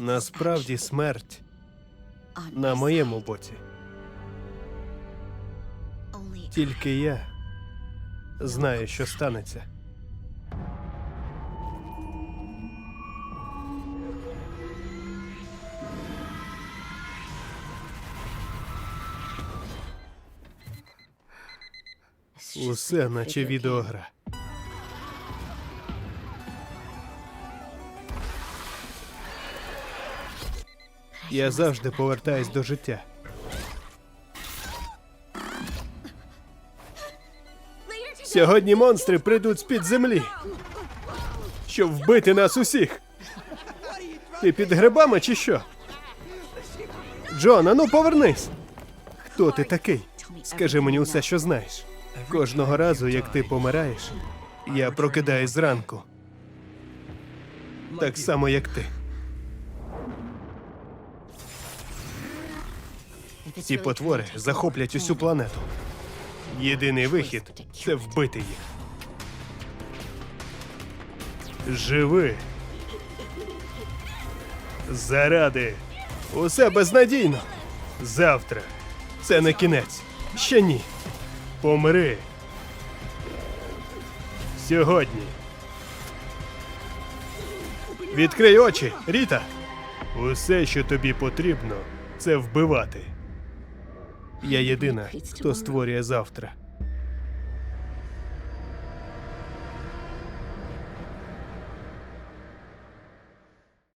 Насправді смерть на моєму боці. Тільки я знаю, що станеться. Усе наче відеогра. Я завжди повертаюсь до життя. Сьогодні монстри прийдуть з-під землі, щоб вбити нас усіх. Ти під грибами чи що? Джон, а ну повернись. Хто ти такий? Скажи мені усе, що знаєш. Кожного разу, як ти помираєш, я прокидаюсь зранку. Так само, як ти. Ці потвори захоплять усю планету. Єдиний вихід це вбити їх. Живи. Заради. Усе безнадійно. Завтра. Це не кінець. Ще ні. Помри. Сьогодні. Відкрий очі, Ріта. Усе, що тобі потрібно, це вбивати. Я єдина, хто створює завтра.